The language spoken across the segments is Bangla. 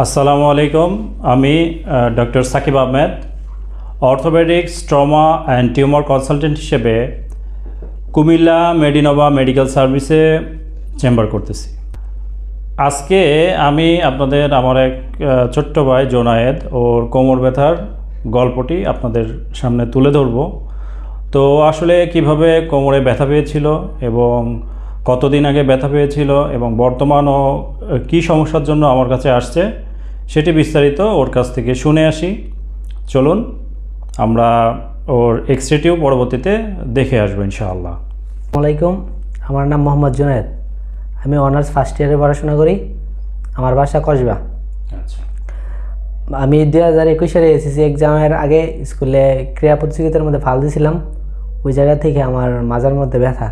আসসালামু আলাইকুম। আমি doctor Sakib Ahmed orthopaedics trauma and tumour consultant হিসেবে কুমিল্লা মেডিনোভা মেডিকেল সার্ভিসে চেম্বার করতেছি। আজকে আমি আপনাদের, আমার এক ছোট্ট ভাই জোনায়েদ, ওর কোমর ব্যথার গল্পটি আপনাদের সামনে তুলে ধরব। তো আসলে কীভাবে কোমরে ব্যথা পেয়েছিল এবং কতদিন আগে ব্যথা পেয়েছিল এবং বর্তমানও কী সমস্যার জন্য আমার কাছে আসছে সেটি বিস্তারিত ওর কাছ থেকে শুনে আসি। চলুন আমরা ওর এক্সরেটিও পরবর্তীতে দেখে আসব ইনশাআল্লাহ। আলাইকুম আমার নাম মোহাম্মদ জুনায়েদ। আমি অনার্স ফার্স্ট ইয়ারে পড়াশোনা করি আমার বাসা কসবা। আচ্ছা। আমি দু হাজার একুশ সালে এসএসসি এক্সামের আগে স্কুলে ক্রীড়া প্রতিযোগিতার মধ্যে ফাল দিয়েছিলাম ওই জায়গা থেকে আমার মাজার মধ্যে ব্যথা।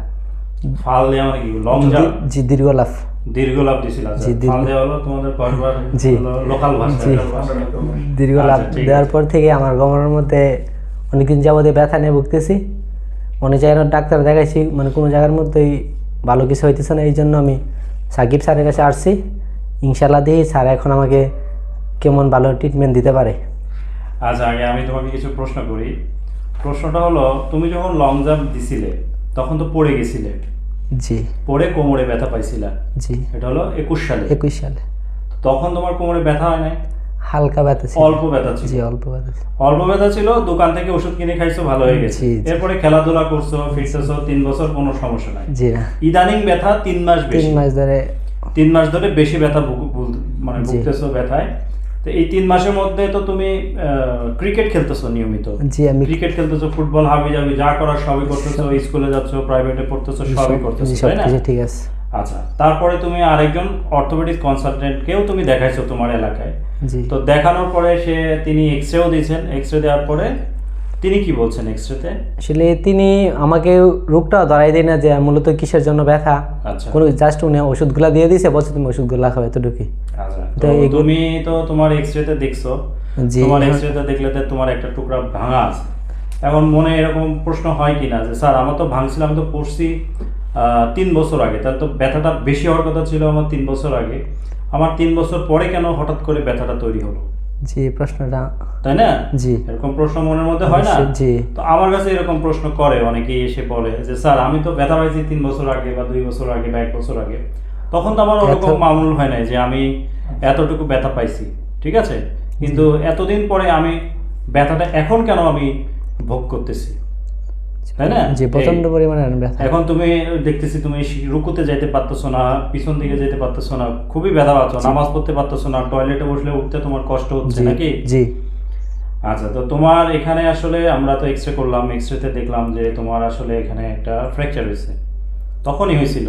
ফাল মানে কি? Long jump? জি দীর্ঘ লাভ দীর্ঘ লাভ দিছিল আচ্ছা। জি, দীর্ঘ- ফাল হলো তোমাদের কসবার জি। লোকাল ভাষা জি। local ভাষা। দীর্ঘ আচ্ছা, লাভ দেওয়ার পর থেকে আমার গমনের মধ্যে অনেকদিন যাবতীয় ব্যথা নিয়ে ভুগতেছি অনেক জায়গায় ডাক্তার দেখাইছি মানে কোনো জায়গার মধ্যেই ভালো কিছু হইতেছে না এই জন্য আমি সাকিব স্যারের কাছে আসছি ইনশাল্লাহ দিই স্যার এখন আমাকে কেমন ভালো ট্রিটমেন্ট দিতে পারে আচ্ছা আগে আমি তোমাকে কিছু প্রশ্ন করি প্রশ্নটা হলো তুমি যখন লং জাম্প দিছিলে তখন তো পড়ে গেছিলে জি। পড়ে কোমরে ব্যথা পাইছিলা? জি। এটা হলো একুশ সালে। একুশ সালে। তখন তোমার কোমরে ব্যথা হয় নাই? হালকা ব্যথা ছিল। অল্প ব্যথা ছিল। জি অল্প ব্যথা ছিল। অল্প ব্যথা ছিল দোকান থেকে ওষুধ কিনে খাইছো ভালো হয়ে গেছে। এরপরে খেলাধুলা করছ ফিরতেছো তিন বছর কোনো সমস্যা নাই। জি না। ইদানিং ব্যথা তিন মাস তিন মাস ধরে তিন মাস ধরে বেশি ব্যথা মানে ভুগতেছো ব্যথায়। তো এই তিন মাসের মধ্যে তো তুমি ক্রিকেট খেলতেছো নিয়মিত। জি আমি ক্রিকেট খেলতেছো ফুটবল হাবি যাবি যা করার সবই করতেছো স্কুলে যাচ্ছ প্রাইভেটে পড়তেছো সবই করতেছো তাই না? ঠিক আছে। আচ্ছা তারপরে তুমি আরেকজন অর্থোপেডিক কনসালটেন্টকেও তুমি দেখাইছো তোমার এলাকায়। তো দেখানোর পরে সে তিনি এক্স রেও দিয়েছেন এক্স রে দেওয়ার পরে তিনি কি বলছেন এক্স রেতে আসলে তিনি আমাকে রোগটা ধরাই দেয় না যে মূলত কিসের জন্য ব্যথা। আচ্ছা। কোনো জাস্ট উনি ওষুধগুলা দিয়ে দিয়েছে বলছে তুমি ওষুধগুলা এতটুকুই। আচ্ছা। তো এগুলো- তুমি তো তোমার এক্স রেতে দেখছ তোমার এক্স রেতে দেখলে তো তোমার একটা টুকরা ভাঙা আছে। এখন মনে এরকম প্রশ্ন হয় কি না যে স্যার আমার তো ভাঙছিল আমি তো পড়ছি তিন বছর আগে। তাহলে তো ব্যথাটা বেশি হওয়ার কথা ছিল আমার তিন বছর আগে। আমার তিন বছর পরে কেন হঠাৎ করে ব্যথাটা তৈরি হলো? জি প্রশ্নটা তাই না? জি। এরকম প্রশ্ন মনের মধ্যে হয় না? জি। তো আমার কাছে এরকম প্রশ্ন করে অনেকেই এসে বলে যে স্যার আমি তো ব্যথা পাইছি তিন বছর আগে বা দুই বছর আগে বা এক বছর আগে। তখন তো আমার ওরকম মামুল হয় নাই যে আমি এতটুকু ব্যথা পাইছি। ঠিক আছে? কিন্তু এতদিন পরে আমি ব্যথাটা এখন কেন আমি ভোগ করতেছি? তাই না? জি প্রচণ্ড পরিমাণে ব্যথা। এখন তুমি দেখতেছি তুমি রুকুতে যাইতে পারতেছো না পিছন দিকে যেতে পারতেছো না খুবই ব্যথা পাচ্ছ নামাজ পড়তে পারতেছো না টয়লেটে বসলে উঠতে তোমার কষ্ট হচ্ছে নাকি? জি। আচ্ছা তো তোমার এখানে আসলে আমরা তো এক্স রে করলাম এক্স রেতে দেখলাম যে তোমার আসলে এখানে একটা ফ্র্যাকচার হয়েছে। তখনই হয়েছিল।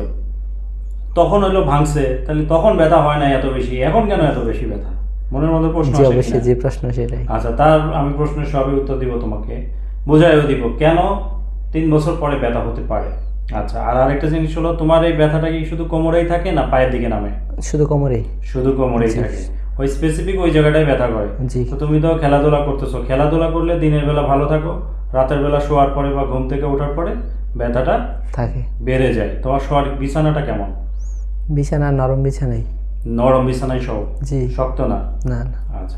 তখন হলো ভাঙছে তাহলে তখন ব্যথা হয় না এত বেশি এখন কেন এত বেশি ব্যথা? মনের মধ্যে প্রশ্ন অবশ্যই যে প্রশ্ন সেটাই আচ্ছা তার আমি প্রশ্নের সবই উত্তর দিব তোমাকে বোঝাইও দিব। কেন? তিন বছর পরে ব্যথা হতে পারে। আচ্ছা আর আরেকটা জিনিস হলো তোমার এই ব্যথাটা কি শুধু কোমরেই থাকে না পায়ের দিকে নামে? শুধু কোমরেই। শুধু কোমরেই থাকে। ওই স্পেসিফিক ওই জায়গাটাই ব্যথা করে। জি। তো তুমি তো খেলাধুলা করতেছো। খেলাধুলা করলে দিনের বেলা ভালো থাকো রাতের বেলা শোয়ার পরে বা ঘুম থেকে ওঠার পরে ব্যথাটা থাকে। বেড়ে যায়। তোমার শোয়ার বিছানাটা কেমন? বিছানা নরম বিছানাই। নরম বিছানাই শো জি। শক্ত না? না না। আচ্ছা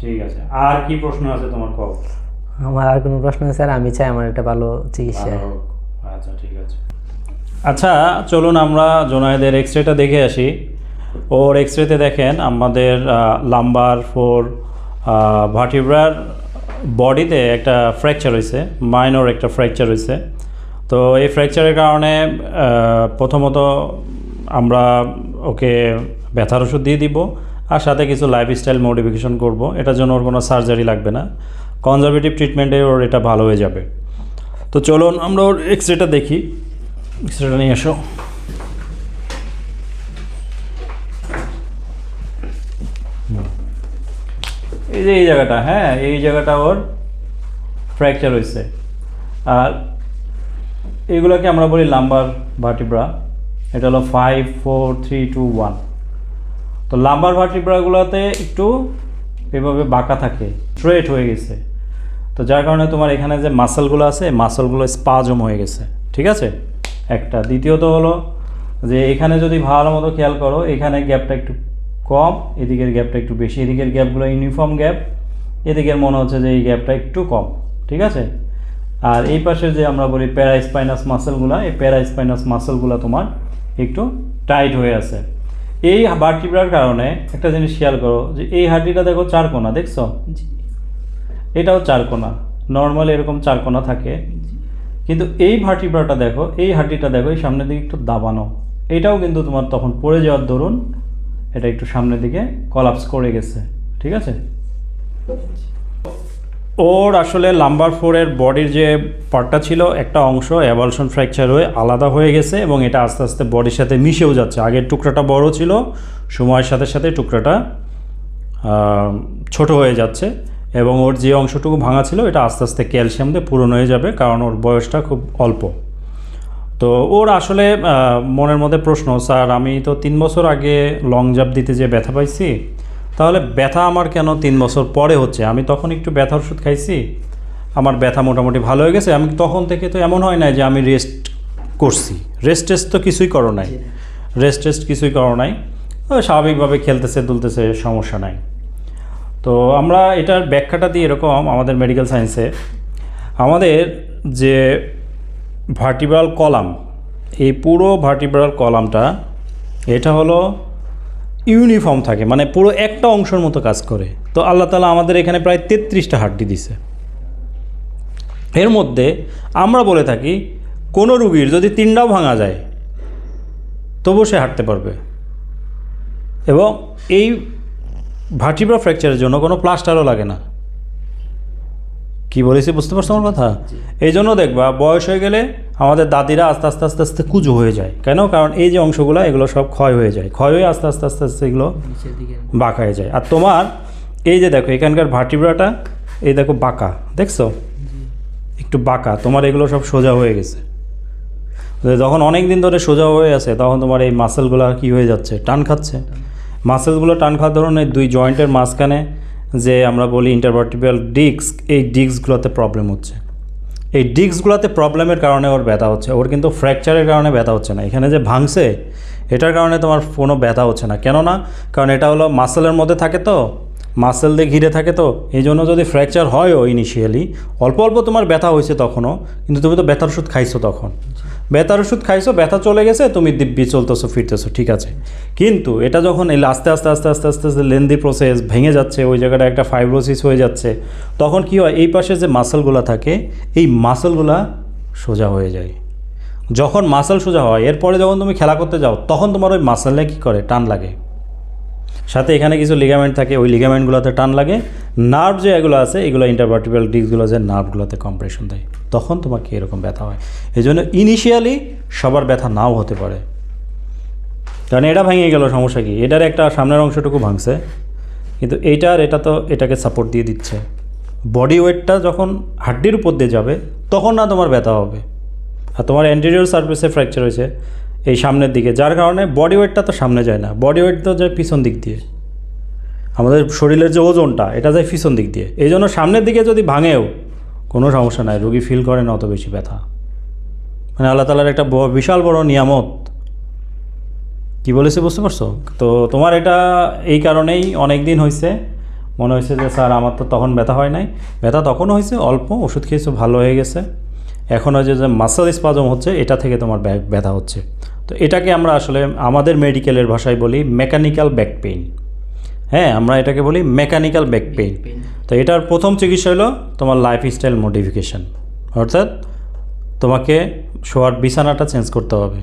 ঠিক আছে। আর কি প্রশ্ন আছে তোমার কও? আমার আর কোনো প্রশ্ন আছে স্যার। আমি চাই আমার একটা ভালো চিকিৎসা। আচ্ছা ঠিক আছে। আচ্ছা চলুন আমরা জোনায়েদের এক্স রেটা দেখে আসি। ওর এক্স রেতে দেখেন আমাদের লাম্বার ফোর ভার্টিব্রার বডিতে একটা ফ্র্যাকচার হয়েছে মাইনর একটা ফ্র্যাকচার হয়েছে। তো এই ফ্র্যাকচারের কারণে প্রথমত আমরা ওকে ব্যথার ওষুধ দিয়ে দিব আর সাথে কিছু লাইফস্টাইল মডিফিকেশন করব। এটার জন্য ওর কোনো সার্জারি লাগবে না। কনজারভেটিভ ট্রিটমেন্টে ওর এটা ভালো হয়ে যাবে। তো চলুন আমরা ওর এক্স রেটা দেখি। এক্স রেটা নিয়ে এসো। এই যে এই জায়গাটা হ্যাঁ এই জায়গাটা ওর ফ্র্যাকচার হয়েছে আর এগুলোকে আমরা বলি লাম্বার ভার্টিব্রা এটা হলো five four three two one তো লাম্বার ভার্টিব্রাগুলোতে একটু এভাবে বাঁকা থাকে স্ট্রেট হয়ে গেছে। তো যার কারণে তোমার এখানে যে মাসলগুলো আছে মাসলগুলো স্পাজম হয়ে গেছে, ঠিক আছে? একটা। দ্বিতীয়ত হলো যে এখানে যদি ভালো মতো খেয়াল করো, এখানে গ্যাপটা একটু কম, এদিকের গ্যাপটা একটু বেশি, এদিকের গ্যাপগুলো ইউনিফর্ম গ্যাপ এদিকের মনে হচ্ছে যে এই গ্যাপটা একটু কম, ঠিক আছে? আর এই পাশে যে আমরা বলি প্যারাস্পাইনাস মাসেলগুলো এই প্যারাস্পাইনাস মাসেলগুলো তোমার একটু টাইট হয়ে আছে। এই ভার্টিব্রার কারণে একটা জিনিস খেয়াল করো যে এই হাড্ডিটা দেখো চার কোনা, দেখছ? এটাও চার কোনা নর্মালি এরকম চার কোনা থাকে। কিন্তু এই ভার্টিব্রাটা দেখো, এই হাড্ডিটা দেখো, এই সামনের দিকে একটু দাবানো। এটাও কিন্তু তোমার তখন পড়ে যাওয়ার দরুন, এটা একটু সামনের দিকে কলাপস করে গেছে। ঠিক আছে? ওর আসলে লাম্বার ফোরের বডির যে পার্টটা ছিল, একটা অংশ অ্যাভালশন ফ্র্যাকচার হয়ে আলাদা হয়ে গেছে এবং এটা আস্তে আস্তে বডির সাথে মিশেও যাচ্ছে। আগের টুকরাটা বড় ছিল, সময়ের সাথে সাথে টুকরাটা ছোট হয়ে যাচ্ছে। এবং ওর যে অংশটুকু ভাঙা ছিল এটা আস্তে আস্তে ক্যালসিয়াম দিয়ে পূরণ হয়ে যাবে কারণ ওর বয়সটা খুব অল্প। তো ওর আসলে মনের মধ্যে প্রশ্ন স্যার আমি তো তিন বছর আগে লং জাম্প দিতে যে ব্যথা পাইছি তাহলে ব্যথা আমার কেন তিন বছর পরে হচ্ছে? আমি তখন একটু ব্যথা ওষুধ খাইছি আমার ব্যথা মোটামুটি ভালো হয়ে গেছে আমি তখন থেকে তো এমন হয় না যে আমি রেস্ট করছি। রেস্ট টেস্ট তো কিছুই করো নাই। রেস্ট টেস্ট কিছুই করো নাই। স্বাভাবিকভাবে খেলতেছে দুলতেছে সমস্যা নাই। তো আমরা এটার ব্যাখ্যাটা দিই এরকম আমাদের মেডিকেল সায়েন্সে আমাদের যে ভার্টিব্রাল কলাম এই পুরো ভার্টিব্রাল কলামটা এটা হলো ইউনিফর্ম থাকে মানে পুরো একটা অংশের মতো কাজ করে। তো আল্লাহ তালা আমাদের এখানে প্রায় তেত্রিশটা হাড্ডি দিছে। এর মধ্যে আমরা বলে থাকি, কোনো রুগীর যদি তিনটাও ভাঙা যায় তবু সে হাঁটতে পারবে। এবং এই ভার্টিব্রা ফ্র্যাকচারের জন্য কোনো প্লাস্টারও লাগে না। কি বলেছি বুঝতে পারছ আমার কথা? এই জন্য দেখবা বয়স হয়ে গেলে আমাদের দাদিরা আস্তে আস্তে আস্তে আস্তে কুজো হয়ে যায়। কেন? কারণ এই যে অংশগুলো এগুলো সব ক্ষয় হয়ে যায়। ক্ষয় হয়ে আস্তে আস্তে আস্তে আস্তে এগুলো বাঁকা হয়ে যায়। আর তোমার এই যে দেখো এখানকার ভার্টিব্রাটা এই দেখো বাঁকা দেখছ? একটু বাঁকা তোমার এগুলো সব সোজা হয়ে গেছে। যখন অনেক দিন ধরে সোজা হয়ে আছে তখন তোমার এই মাসেলগুলো কি হয়ে যাচ্ছে? টান খাচ্ছে। মাসেলগুলো টান খাওয়ার ধরুন এই দুই জয়েন্টের মাঝখানে যে আমরা বলি ইন্টারভার্টিব্রাল ডিস্ক এই ডিস্কগুলোতে প্রবলেম হচ্ছে। এই ডিস্কগুলোতে প্রবলেমের কারণে ওর ব্যথা হচ্ছে। ওর কিন্তু ফ্র্যাকচারের কারণে ব্যথা হচ্ছে না। এখানে যে ভাঙছে, এটার কারণে তোমার কোনো ব্যথা হচ্ছে না। কেননা, কারণ এটা হলো মাসেলের মধ্যে থাকে তো, মাসেল দিয়ে ঘিরে থাকে তো, এই জন্য যদি ফ্র্যাকচার হয়ও ইনিশিয়ালি অল্প অল্প তোমার ব্যথা হয়েছে তখনও, কিন্তু তুমি তো ব্যথার ওষুধ খাইছো তখন। ব্যথার ওষুধ খাইছো, ব্যথা চলে গেছে, তুমি দিব্যি চলতেছো, ফিরতেছো, ঠিক আছে। কিন্তু এটা যখন এই আস্তে আস্তে আস্তে আস্তে আস্তে আস্তে লেন্দি প্রসেস ভেঙে যাচ্ছে, ওই জায়গাটা একটা ফাইব্রোসিস হয়ে যাচ্ছে, তখন কি হয়, এই পাশে যে মাসেলগুলো থাকে, এই মাসেলগুলা সোজা হয়ে যায়। যখন মাসেল সোজা হয়, এরপরে যখন তুমি খেলা করতে যাও, তখন তোমার ওই মাসেলে কী করে? টান লাগে। সাথে এখানে কিছু লিগামেন্ট থাকে, ওই লিগামেন্টগুলোতে টান লাগে নার্ভ যে এগুলো আছে, এগুলো ইন্টারভার্টিব্রাল ডিস্কগুলো যে নার্ভগুলোতে কম্প্রেশন দেয়, তখন তোমার কি এরকম ব্যথা হয়। এই জন্য ইনিশিয়ালি সবার ব্যথা নাও হতে পারে। কারণ এটা ভেঙে গেল, সমস্যা কি? এটার একটা সামনের অংশটুকু ভাঙছে, কিন্তু এইটার এটা তো এটাকে সাপোর্ট দিয়ে দিচ্ছে। বডি ওয়েটটা যখন হাড্ডির উপর দিয়ে যাবে, তখন না তোমার ব্যথা হবে। আর তোমার অ্যান্টেরিয়র সার্ভিসে ফ্র্যাকচার হয়েছে এই সামনের দিকে, যার কারণে বডি ওয়েটটা তো সামনে যায় না। বডি ওয়েট তো যায় পিছন দিক দিয়ে। আমাদের শরীরের যে ওজনটা, এটা যায় পিছন দিক দিয়ে, এই জন্য সামনের দিকে যদি ভাঙেও, কোনো সমস্যা নাই, রুগী ফিল করে না অত বেশি ব্যথা। মানে আল্লাহ তালার একটা বিশাল বড় নিয়ামত। কি বলেছে বুঝতে পারছ? তো তোমার এটা এই কারণেই অনেক দিন হয়েছে মনে হয়েছে যে, স্যার, আমার তো তখন ব্যথা হয় নাই। ব্যথা তখনও হয়েছে অল্প, ওষুধ খেয়েছো, ভালো হয়ে গেছে। এখন ওই যে মাসাল স্পাজম হচ্ছে, এটা থেকে তোমার ব্যথা হচ্ছে। তো এটাকে আমরা আসলে আমাদের মেডিকেলের ভাষায় বলি মেকানিক্যাল ব্যাক পেইন হ্যাঁ আমরা এটাকে বলি মেকানিক্যাল ব্যাক পেইন তো এটার প্রথম চিকিৎসা হলো তোমার লাইফস্টাইল মডিফিকেশান অর্থাৎ তোমাকে শোয়ার বিছানাটা চেঞ্জ করতে হবে।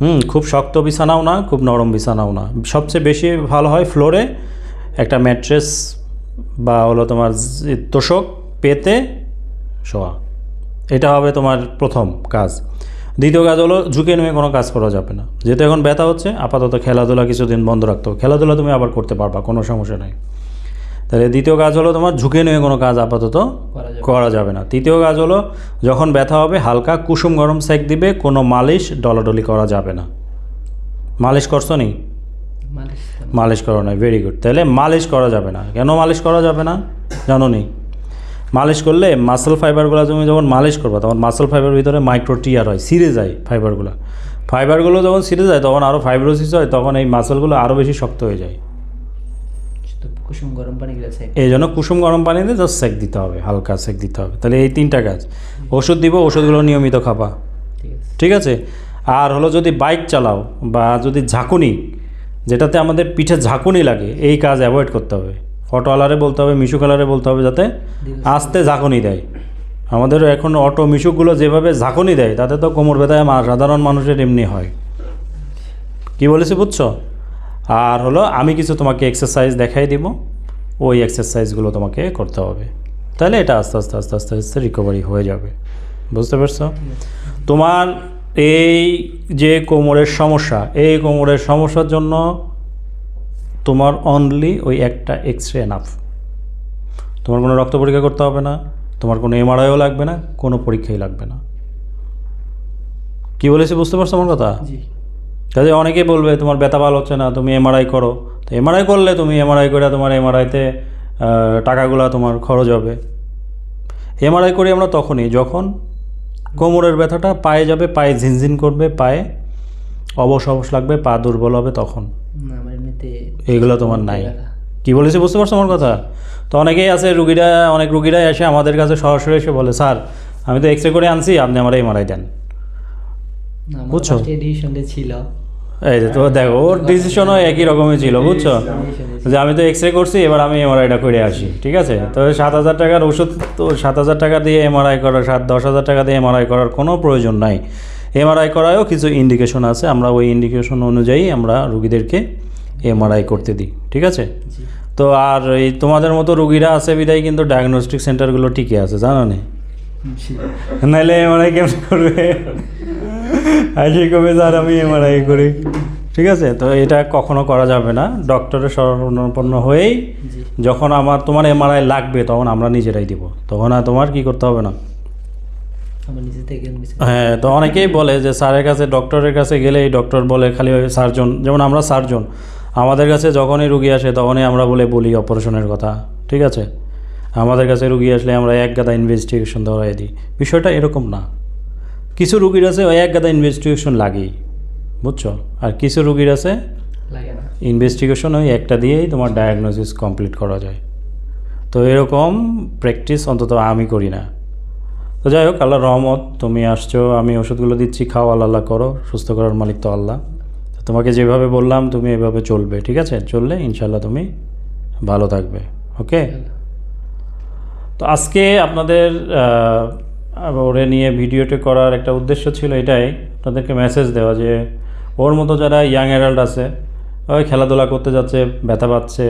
হুম, খুব শক্ত বিছানাও না, খুব নরম বিছানাও না। সবচেয়ে বেশি ভালো হয় ফ্লোরে একটা ম্যাট্রেস বা হলো তোমার তোষক পেতে শোয়া। এটা হবে তোমার প্রথম কাজ। দ্বিতীয় কাজ হলো ঝুঁকে নিয়ে কোনো কাজ করা যাবে না। যেহেতু এখন ব্যথা হচ্ছে আপাতত খেলাধুলা কিছুদিন বন্ধ রাখতে হবে। খেলাধুলা তুমি আবার করতে পারবা কোনো সমস্যা নেই। তাহলে দ্বিতীয় কাজ হলো তোমার ঝুঁকে নিয়ে কোনো কাজ আপাতত করা যাবে না। তৃতীয় কাজ হলো যখন ব্যথা হবে হালকা কুসুম গরম সেক দিবে কোনো মালিশ ডলাডলি করা যাবে না। মালিশ করছ নি? মালিশ মালিশ করো নাই ভেরি গুড তাহলে মালিশ করা যাবে না। কেন মালিশ করা যাবে না? জানো নি? মালিশ করলে মাসেল ফাইবারগুলো তুমি যখন মালিশ করবে তখন মাসেল ফাইবার ভিতরে মাইক্রো টিয়ার হয় সিরে যায় ফাইবারগুলো ফাইবারগুলো যখন ছিঁড়ে যায় তখন আরও ফাইব্রোসিস হয় তখন এই মাসেলগুলো আরও বেশি শক্ত হয়ে যায়। কুসুম গরম পানি এই জন্য কুসুম গরম পানিতে জাস্ট সেক দিতে হবে হালকা সেক দিতে হবে। তাহলে এই তিনটা কাজ। ওষুধ দিব ওষুধগুলো নিয়মিত খাবা। ঠিক আছে। আর হলো যদি বাইক চালাও বা যদি ঝাঁকুনি যেটাতে আমাদের পিঠে ঝাঁকুনি লাগে এই কাজ অ্যাভয়েড করতে হবে। ফটোওয়ালারে বলতে হবে মিশু কালারে বলতে হবে যাতে আস্তে। ঝাঁকুনি দেয়। আমাদের এখন অটো মিশুকগুলো যেভাবে ঝাঁকুনি দেয় তাতে তো কোমর ব্যথায় সাধারণ মানুষের এমনি হয়। কি বলেছি বুঝছ? আর হলো আমি কিছু তোমাকে এক্সারসাইজ দেখাই দিব ওই এক্সারসাইজগুলো তোমাকে করতে হবে। তাহলে এটা আস্তে আস্তে আস্তে আস্তে আস্তে রিকভারি হয়ে যাবে। বুঝতে পারছ? তোমার এই যে কোমরের সমস্যা এই কোমরের সমস্যার জন্য তোমার অনলি ওই একটা এক্স রে এনাফ তোমার কোনো রক্ত পরীক্ষা করতে হবে না তোমার কোনো এমআরআইও লাগবে না কোনো পরীক্ষাই লাগবে না। কি বলেছি বুঝতে পারছ আমার কথা? কাজে অনেকেই বলবে তোমার ব্যথা ভালো হচ্ছে না তুমি এমআরআই করো। তো এমআরআই করলে তুমি এমআরআই করে তোমার এমআরআইতে টাকাগুলো তোমার খরচ হবে। এমআরআই করি আমরা তখনই যখন কোমরের ব্যথাটা পায়ে যাবে পায়ে ঝিনঝিন করবে পায়ে অবশ অবশ লাগবে পা দুর্বল হবে তখন। এইগুলো তোমার নাই। কি বলেছি বুঝতে পারছ আমার কথা? তো অনেকেই আছে রুগীরা অনেক রুগীরাই এসে আমাদের কাছে সরাসরি এসে বলে স্যার আমি তো এক্স রে করে আনছি আপনি আমার এমআরআই দেন। বুঝছ? ছিল। এই যে তো দেখো ওর ডিসিশনও একই রকমই ছিল বুঝছ? যে আমি তো এক্স রে করছি এবার আমি এমআরআইটা করে আসি ঠিক আছে? তো সাত হাজার টাকার ওষুধ তো সাত হাজার টাকা দিয়ে এমআরআই করার সাত দশ হাজার টাকা দিয়ে এমআরআই করার কোনো প্রয়োজন নাই। এমআরআই করায়ও কিছু ইন্ডিকেশন আছে। আমরা ওই ইন্ডিকেশন অনুযায়ী আমরা রুগীদেরকে এমআরআই করতে দিই ঠিক আছে? তো আর এই তোমাদের মতো রুগীরা আছে বিদায় কিন্তু ডায়াগনস্টিক সেন্টারগুলো ঠিকই আছে জানো নে? নাহলে এমআরআই কেমন করবে? হাসি কবে স্যার আমি এমআরআই করি ঠিক আছে? তো এটা কখনো করা যাবে না। ডক্টরের শরণাপন্ন হয়েই যখন আমার তোমার এমআরআই লাগবে তখন আমরা নিজেরাই দিব। তখন আর তোমার কি করতে হবে না আমার নিজে থেকে কিছু হ্যাঁ তো অনেকেই বলে যে স্যারের কাছে ডক্টরের কাছে গেলেই ডক্টর বলে খালি ওই সার্জন যেমন আমরা সার্জন আমাদের কাছে যখনই রুগী আসে তখনই আমরা বলে বলি অপারেশনের কথা ঠিক আছে? আমাদের কাছে রুগী আসলে আমরা এক গাদা ইনভেস্টিগেশন ধরাই দিই। বিষয়টা এরকম না। কিছু রুগীর আছে ওই এক গাদা ইনভেস্টিগেশন লাগেই বুঝছ? আর কিছু রুগীর আছে ইনভেস্টিগেশন ওই একটা দিয়েই তোমার ডায়াগনোসিস কমপ্লিট করা যায়। তো এরকম প্র্যাকটিস অন্তত আমি করি না। তো যাই হোক আল্লাহ রহমত, তুমি আসছো, আমি ওষুধগুলো দিচ্ছি, খাও, আল্লাহ আল্লাহ করো, সুস্থ করার মালিক তো আল্লাহ। তো তোমাকে যেভাবে বললাম, তুমি এভাবে চলবে, ঠিক আছে? চললে ইনশাল্লাহ তুমি ভালো থাকবে, ওকে? তো আজকে আপনাদের ওরে নিয়ে ভিডিওটি করার একটা উদ্দেশ্য ছিল এটাই, আপনাদেরকে মেসেজ দেওয়া যে, ওর মতো যারা ইয়াং অ্যাডাল্ট আছে, ওই খেলাধুলা করতে যাচ্ছে, ব্যথা পাচ্ছে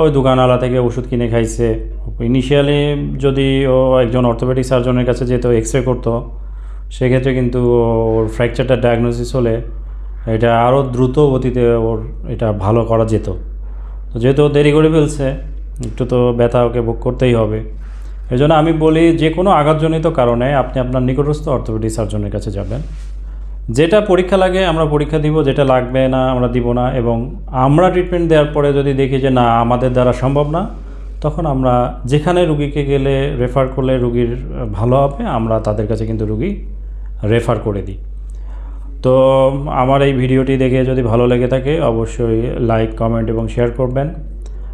ওই দোকানওয়ালা থেকে ওষুধ কিনে খাইছে। ইনিশিয়ালি যদি ও একজন অর্থোপেডিক সার্জনের কাছে যেত এক্স রে করতো, সেক্ষেত্রে কিন্তু ওর ফ্র্যাকচারটা ডায়াগনোসিস হলে এটা আরও দ্রুত গতিতে ওর এটা ভালো করা যেত। তো যেহেতু দেরি করে ফেলছে, একটু তো ব্যথা ওকে ভোগ করতেই হবে। এই জন্য আমি বলি যে কোনো আঘাতজনিত কারণে আপনি আপনার নিকটস্থ অর্থোপেডিক সার্জনের কাছে যাবেন। যেটা পরীক্ষা লাগে, আমরা পরীক্ষা দিব, যেটা লাগবে না, আমরা দিব না, এবং আমরা ট্রিটমেন্ট দেওয়ার পরে যদি দেখি যে না, আমাদের দ্বারা সম্ভব না, তখন আমরা যেখানে রুগীকে গেলে রেফার করলে রুগীর ভালো হবে, আমরা তাদের কাছে কিন্তু রুগী রেফার করে দিই। তো আমার এই ভিডিওটি দেখে যদি ভালো লেগে থাকে, অবশ্যই লাইক কমেন্ট এবং শেয়ার করবেন।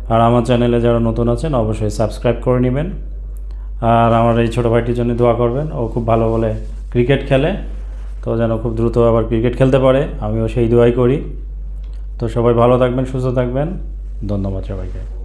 আর আমার চ্যানেলে যারা নতুন আছেন, অবশ্যই সাবস্ক্রাইব করে নেবেন। আর আমার এই ছোটো ভাইটির জন্য দোয়া করবেন, ও খুব ভালো বলে ক্রিকেট খেলে। তো যেন খুব দ্রুত আবার ক্রিকেট খেলতে পারে, আমিও সেই দোয়াই করি। তো সবাই ভালো থাকবেন, সুস্থ থাকবেন। ধন্যবাদ সবাইকে।